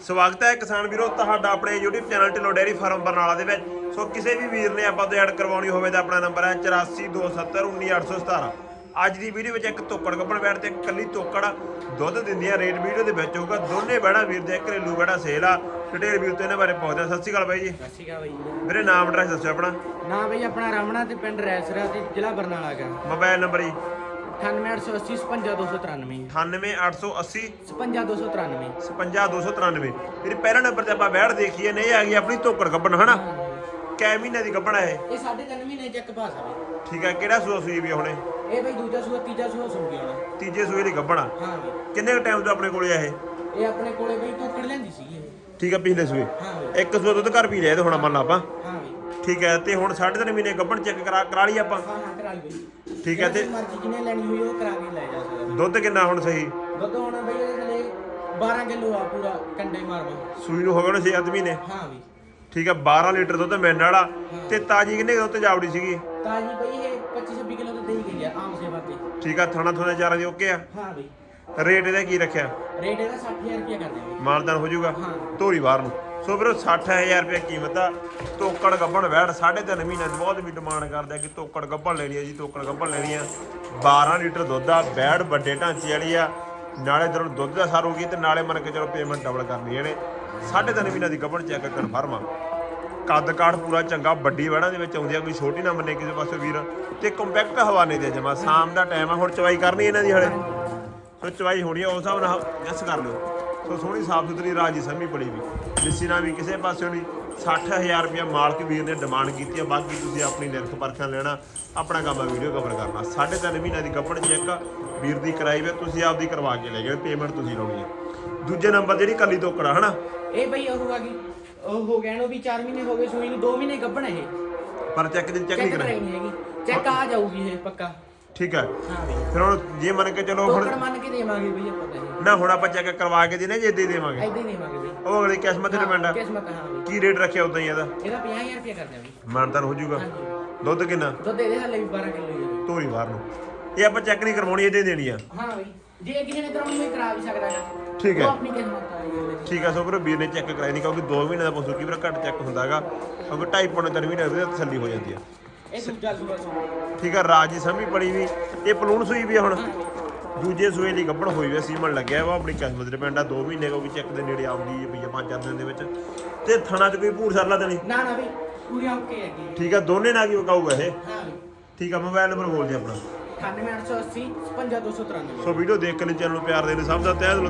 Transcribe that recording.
ਸਵਾਗਤ ਹੈ ਕਿਸਾਨ ਵੀਰੋ ਤੁਹਾਡਾ ਆਪਣੇ YouTube channel Dhillon dairy farm Barnala ਦੇ ਵਿੱਚ। ਸੋ ਕਿਸੇ ਵੀ ਵੀਰ ਨੇ ਆਪਾਂ ਤੋਂ ਐਡ ਕਰਵਾਉਣੀ ਹੋਵੇ ਤਾਂ ਆਪਣਾ ਨੰਬਰ ਹੈ 8427191817 ਅੱਜ ਦੀ ਵੀਡੀਓ ਵਿੱਚ ਇੱਕ ਤੋਕੜ ਗੱਬਣ ਬੈਠ ਤੇ ਇੱਕ ਕੱਲੀ ਤੋਕੜ ਦੁੱਧ ਦਿੰਦੀਆਂ ਰੇਟ ਵੀਡੀਓ ਦੇ ਵਿੱਚ ਹੋਊਗਾ। ਦੋਨੇ ਬੈੜਾ ਵੀਰ ਦੇ ਘਰੇਲੂ ਬੈੜਾ ਸੇਲ ਆ। ਡਿਟੇਲ ਵੀਰ ਤੋਂ ਇਹਨਾਂ ਬਾਰੇ ਪੁੱਛਦੇ ਹਾਂ। ਸਤਿ ਸ਼੍ਰੀ ਅਕਾਲ ਬਾਈ ਜੀ। ਸਤਿ ਸ਼੍ਰੀ ਅਕਾਲ ਬਾਈ ਵੀਰੇ ਨਾਮ ਐਡਰੈਸ ਦੱਸਿਓ ਆਪਣਾ। ਨਾ ਬਈ ਆਪਣਾ ਰਾਮਣਾ ਤੇ ਪਿੰਡ ਰੈਸਰਾ ਤੇ ਜ਼ਿਲ੍ਹਾ ਬਰਨਾਲਾ ਦਾ ਮੋਬਾਈਲ ਨੰਬਰ ਜੀ। 9880 55293 98880 55293 55293 ਵੀਰੇ ਪਹਿਲਾ ਨੰਬਰ ਤੇ ਆਪਾਂ ਬੈੜ ਦੇਖੀਏ ਨੇ ਇਹ ਆ ਗਈ ਆਪਣੀ ਤੋਕੜ ਗੱਬਣ ਹਨਾ? ਕੈ ਮਹੀਨੇ ਦੀ ਗੱਬਣ ਹੈ ਇਹ? ਇਹ ਸਾਢੇ ਤਿੰਨ ਮਹੀਨੇ ਚ ਇੱਕ ਭਾਸ ਆਵੇ ਠੀਕ ਹੈ ਕਿਹੜਾ ਸੂਆ ਸੂਈ ਵੀ ਆ ਹੁਣੇ ਇਹ ਬਈ ਦੂਜਾ ਸੂਆ ਤੀਜਾ ਸੂਆ ਸੁਣ ਗਿਆ ਹੋਣਾ ਤੀਜੇ ਸੂਏ ਦੀ ਗੱਬਣ ਆ। ਹਾਂ ਬਈ ਕਿੰਨੇ ਟਾਈਮ ਤੋਂ ਆਪਣੇ ਕੋਲੇ ਆ ਇਹ? ਇਹ ਆਪਣੇ ਕੋਲੇ ਬਈ ਟੋਕੜ ਲੈਂਦੀ ਇਹ। ਠੀਕ ਹੈ ਪਿਛਲੇ ਸੂਏ। ਇੱਕ ਸੂਆ ਦੁੱਧ ਘਰ ਪੀ ਲਿਆ ਤੇ ਹੁਣ ਮੰਨ ਲਾ ਆਪਾਂ। ਹਾਂ ਠੀਕ ਹੈ ਤੇ ਹੁਣ 3.5 ਮਹੀਨੇ ਗੱਬਣ ਚੈੱਕ ਕਰਾ ਕਰਾ ਲਈ ਆਪਾਂ। ਹਾਂ ਹਾਂ ਕਰਾ ਲਈ ਬਈ। ਠੀਕ ਹੈ ਤੇ ਮਰਜ਼ੀ ਜਿਹਨੇ ਲੈਣੀ ਹੋਈ ਉਹ ਕਰਾ ਕੇ ਲੈ ਜਾ ਸਕਦਾ ਦੁੱਧ ਕਿੰਨਾ ਹੁਣ ਸਹੀ? ਦੁੱਧ ਹੁਣ ਬਈ ਇਹਦੇ ਥਲੇ 12 ਕਿਲੋ ਆ ਪੂਰਾ ਕੰਡੇ ਮਾਰ ਬਈ ਸੂਈ ਨੂੰ ਹੋ ਗਏ ਨੇ 6 ਮਹੀਨੇ? ਹਾਂ ਬਈ। ਠੀਕ ਹੈ 12 ਲੀਟਰ ਦੁੱਧ ਮਿਲਣ ਵਾਲਾ। ਤੇ ਤਾਜੀ ਕਿੰਨੇ ਦੁੱਧ ਜਾਵੜੀ ਸੀਗੀ? ਤਾਜੀ ਬਈ ਇਹ 25 26 ਕਿਲੋ ਤੇ ਦੇਈ ਗਈ ਆ ਆਮ ਸੇਵਾ ਤੇ। ਠੀਕ ਆ ਥਾਣਾ ਥੋੜਾ ਚਾਰਾਂ ਦੀ ਓਕੇ ਆ? ਹਾਂ ਬਈ। ਰੇਟ ਇਹਦਾ ਕੀ ਰੱਖਿਆ? ਰੇਟ ਇਹਦਾ 60000 ਰੁਪਏ ਕਰਦੇ ਆ ਮਾਨਦਾਨ ਹੋ ਜਾਊਗਾ। ਧੋਰੀ ਬਾਹਰ ਨੂੰ। ਸੋ ਵੀਰੋ 60000 ਰੁਪਏ ਕੀਮਤ ਆ। ਤੋਕੜ ਗੱਬਣ ਵੈੜ 3.5 ਮਹੀਨੇ ਦੀ ਬਹੁਤ ਵੀ ਡਿਮਾਂਡ ਕਰਦੇ ਆ ਕਿ ਤੋਕੜ ਗੱਬਣ ਲੈਣੀ ਆ ਜੀ ਤੋਕੜ ਗੱਬਣ ਲੈਣੀ ਆ 12 ਲੀਟਰ ਦੁੱਧ ਆ ਵੈੜ ਵੱਡੇ ਢਾਂਚੇ ਵਾਲੀ ਆ। ਨਾਲੇ ਦਰ ਦੁੱਧ ਦਾ ਸਾਰੂਗੀ ਤੇ ਨਾਲੇ ਮੰਨ ਕੇ ਚਲੋ ਪੇਮੈਂਟ ਡਬਲ ਕਰਨੀ ਇਹਨੇ। 3.5 ਮਹੀਨੇ ਦੀ ਗੱਬਣ ਚੈੱਕ ਕਨਫਰਮ ਆ। ਕੱਦ ਕਾਠ ਪੂਰਾ ਚੰਗਾ ਵੱਡੀ ਵੜਾਂ ਦੇ ਵਿੱਚ ਆਉਂਦੀ ਆ ਕੋਈ ਛੋਟੀ ਨਾ ਮੰਨੇ ਕਿਸੇ ਪਾਸੇ ਵੀਰ। ਤੇ ਕੰਪੈਕਟ ਹਵਾਨੇ ਦੇ ਜਮਾ ਸ਼ਾਮ ਦਾ ਟਾਈਮ ਆ ਹੁਣ ਚਵਾਈ ਕਰਨੀ ਇਹਨਾਂ ਦੀ ਹਲੇ। ਸੋ ਚਵਾਈ ਹੋਣੀ ਆ ਉਸ ਹਿਸਾਬ ਨਾਲ ਗੈਸ ਕਰ ਲਿਓ। ਸੋ ਸੋਹਣੀ ਸਾਫ਼ ਸੁਥਰੀ ਰਾਜੀ ਸਮੀ ਬੜੀ ਵੀ। ਲਿੱਸੀ ਨਾਲ ਵੀ ਕਿਸੇ ਪਾਸੇ ਨਹੀਂ। 60000 ਰੁਪਇਆ ਮਾਲਕ ਵੀਰ ਨੇ ਡਿਮਾਂਡ ਕੀਤੀ ਆ ਬਾਕੀ ਤੁਸੀਂ ਆਪਣੀ ਨਿਰਖ ਪਰਖਾਂ ਲੈਣਾ ਆਪਣਾ ਕੰਮ ਆ ਵੀਡੀਓ ਕਵਰ ਕਰਨਾ। 3.5 ਮਹੀਨਿਆਂ ਦੀ ਕੱਪੜ ਚੈੱਕ ਵੀਰ ਦੀ ਕਰਾਈ ਵੇ ਤੁਸੀਂ ਆਪਦੀ ਕਰਵਾ ਕੇ ਲੈ ਗਏ ਪੇਮੈਂਟ ਤੁਸੀਂ ਲਾਉਣੀ ਆ। ਦੂਜੇ ਨੰਬਰ ਜਿਹੜੀ ਕੱਲੀ ਤੋਕੜਾ ਹਨਾ? ਇਹ ਬਈ ਉਹ ਆ ਗਈ ਉਹ ਹੋ ਗਿਆ ਨੂੰ ਵੀ 4 ਮਹੀਨੇ ਹੋ ਗਏ ਸੂਈ ਨੂੰ 2 ਮਹੀਨੇ ਗੱਭਣ ਇਹ। ਪਰ ਚੈੱਕ ਦੀ ਚੈੱਕ ਨਹੀਂ ਕਰਾਈ। ਹੈਗੀ। ਚੈੱਕ ਆ ਜਾਊਗੀ ਇਹ ਪੱਕਾ। ਠੀਕ ਹੈ ਹਾਂ ਬਈ ਫਿਰ ਹੁਣ ਜੇ ਮੰਨ ਕੇ ਚਲੋ ਹੁਣ ਮੰਨ ਕੇ ਦੇਵਾਂਗੇ ਬਈ ਆਪਾਂ ਪੈਸੇ। ਨਾ ਹੁਣ ਆਪਾਂ ਚੈੱਕ ਕਰਵਾ ਕੇ ਦੇਣੇ ਜੇ ਇੱਦਾਂ ਹੀ ਦੇਵਾਂਗੇ। ਐਦਾਂ ਹੀ ਦੇਵਾਂਗੇ ਬਈ ਉਹ ਅਗਲੀ ਕਿਸਮਤ ਤੇ ਡਿਪੈਂਡ ਆ। ਕਿਸਮਤ ਹਾਂ ਬਈ ਕੀ ਰੇਟ ਰੱਖਿਆ ਉਦਾਂ ਹੀ ਇਹਦਾ? ਇਹਦਾ 50000 ਰੁਪਏ ਕਰਦੇ ਆ ਬਈ ਮਾਨਤਾਨ ਹੋ ਜਾਊਗਾ। ਹਾਂਜੀ। ਦੁੱਧ ਕਿੰਨਾ? ਦੁੱਧ ਇਹਦੇ ਹਲੇ ਵੀ 12 ਕਿਲੋ ਹੀ ਆ। ਬਈ ਧੋਰੀ ਬਾਹਰ ਨੂੰ। ਇਹ ਆਪਾਂ ਚੈੱਕ ਨਹੀਂ ਕਰਵਾਉਣੀ ਇਹਦੇ ਦੇਣੀ ਆ। ਹਾਂ ਬਈ ਜੇ ਕਿਸੇ ਨੇ ਕਰਾਉਣੀ ਹੋਈ ਕਰਾ ਵੀ ਸਕਦਾ ਹੈ ਠੀਕ ਹੈ। ਉਹ ਆਪਣੀ ਕਿਸਮਤ ਆ ਜੀ ਠੀਕ ਆ ਸੋ ਵੀਰੋ ਵੀਰ ਨੇ ਚੈੱਕ ਕਰਾਈ ਨਹੀਂ ਕਿਉਂਕਿ 2 ਮਹੀਨੇ ਦਾ ਪਸ਼ੂ ਕੀ ਵੀਰ ਘੱਟ ਚੈੱਕ ਹੁੰਦਾਗਾ ਕਿਉਂਕਿ 2.5 ਪੌਣੇ 3 ਮਹੀਨੇ ਦੀ ਤਸੱਲੀ ਹੋ ਜਾਂਦੀ ਆ। ਇਹ ਦੂਜਾ ਸੂਆ ਸੂਆ ਠੀਕ ਆ ਰਾਜੀ ਸਮੀ ਪੜੀ ਵੀ ਇਹ ਪਲੂਣ ਸੂਈ ਵੀ ਆ ਹੁਣ। ਦੂਜੇ ਸੂਏ ਦੀ ਗੱਭਣ ਹੋਈ ਵੀ ਸੀਮਣ ਲੱਗਿਆ ਵਾ ਆਪਣੀ ਕਿਸਮਤ ਦੇ ਪਿੰਡ ਆ 2 ਮਹੀਨੇ ਕਿਉਂਕਿ ਚੈੱਕ ਦੇ ਨੇੜੇ ਆਉਂਦੀ ਹੈ ਪਈਆ 5-4 ਦਿਨ ਦੇ ਵਿੱਚ। ਤੇ ਥਣਾ 'ਚ ਕੋਈ ਭੂਰ ਸਰਲਾ ਤੇ ਨਹੀਂ? ਨਾ ਨਾ ਬਈ ਪੂਰੀ ਓਕੇ ਹੈਗੀ ਠੀਕ ਆ ਦੋਨੇ ਨਾਲ ਕੀ ਵਕਾਊਗਾ ਇਹ? ਹਾਂ ਠੀਕ ਆ ਮੋਬਾਈਲ ਨੰਬਰ ਬੋਲ ਦੇ ਆਪਣਾ। 9880 55293 ਸੋ ਵੀਡੀਓ ਦੇਖ ਕੇ ਚੈਨਲ ਨੂੰ ਪਿਆਰ ਦੇਣ ਸਭ ਦਾ ਤਹਿ ਦਿਲੋਂ